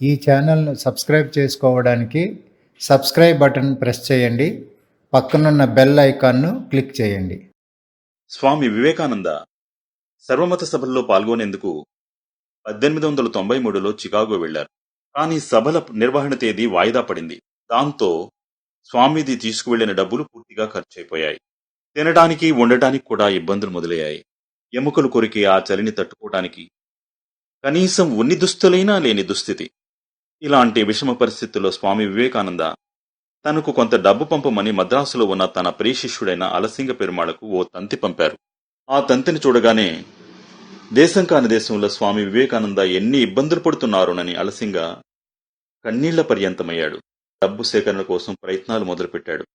ఈ ఛానల్ను సబ్స్క్రైబ్ చేసుకోవడానికి సబ్స్క్రైబ్ బటన్ ప్రెస్ చేయండి. పక్కనున్న బెల్ ఐకాన్ను క్లిక్ చేయండి. స్వామి వివేకానంద సర్వమత సభల్లో పాల్గొనేందుకు పద్దెనిమిది వందల తొంభై మూడులో చికాగో వెళ్ళారు కానీ సభల నిర్వహణ తేదీ వాయిదా పడింది. దాంతో స్వామీజీ తీసుకువెళ్ళిన డబ్బులు పూర్తిగా ఖర్చయిపోయాయి తినడానికి ఉండటానికి కూడా ఇబ్బందులు మొదలయ్యాయి. ఎముకలు కొరికి ఆ చలిని తట్టుకోవటానికి కనీసం ఉన్ని దుస్తులైనా లేని దుస్థితి. ఇలాంటి విషమ పరిస్థితుల్లో స్వామి వివేకానంద తనకు కొంత డబ్బు పంపమని మద్రాసులో ఉన్న తన ప్రియశిష్యుడైన అలసింగ పెరుమాళకు ఓ తంతి పంపారు. ఆ తంతిని చూడగానే దేశం కాని దేశంలో స్వామి వివేకానంద ఎన్ని ఇబ్బందులు పడుతున్నారోనని అలసింగ కన్నీళ్ళ పర్యంతమయ్యాడు. డబ్బు సేకరణ కోసం ప్రయత్నాలు మొదలుపెట్టాడు.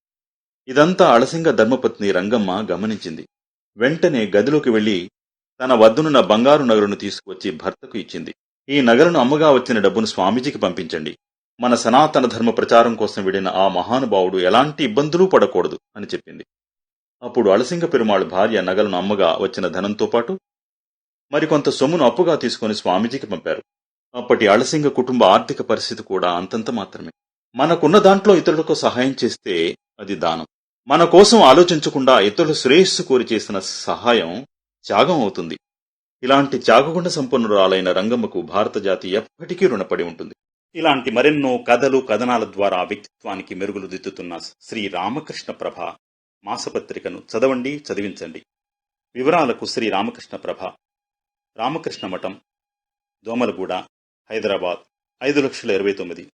ఇదంతా అలసింగ ధర్మపత్ని రంగమ్మ గమనించింది. వెంటనే గదిలోకి వెళ్ళి తన వద్దునున్న బంగారు నగరును తీసుకువచ్చి భర్తకు ఇచ్చింది. ఈ నగరును అమ్మగా వచ్చిన డబ్బును స్వామీజీకి పంపించండి. మన సనాతన ధర్మ ప్రచారం కోసం విడిన ఆ మహానుభావుడు ఎలాంటి ఇబ్బందులు పడకూడదు అని చెప్పింది. అప్పుడు అలసింగ పెరుమాళ్ భార్య నగలను అమ్మగా వచ్చిన ధనంతో పాటు మరికొంత సొమ్మును అప్పుగా తీసుకుని స్వామీజీకి పంపారు. అప్పటి అలసింగ కుటుంబ ఆర్థిక పరిస్థితి కూడా అంతంత మాత్రమే. మనకున్న దాంట్లో ఇతరులకు సహాయం చేస్తే అది దానం. మన కోసం ఆలోచించకుండా ఇతరుల శ్రేయస్సు కోరి చేసిన సహాయం త్యాగం అవుతుంది. ఇలాంటి త్యాగగుణ సంపన్నురాలైన రంగమ్మకు భారత జాతి ఎప్పటికీ రుణపడి ఉంటుంది. ఇలాంటి మరెన్నో కథలు కథనాల ద్వారా వ్యక్తిత్వానికి మెరుగులు దిద్దుతున్న శ్రీ రామకృష్ణ ప్రభ మాసపత్రికను చదవండి చదివించండి. వివరాలకు శ్రీ రామకృష్ణ ప్రభ. రామకృష్ణ మఠం దోమలగూడ హైదరాబాద్ ఐదు లక్షల ఇరవై తొమ్మిది.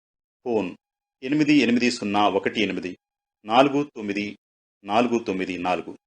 ఫోన్ ఎనిమిది ఎనిమిది సున్నా ఒకటి ఎనిమిది నాలుగు తొమ్మిది నాలుగు తొమ్మిది నాలుగు.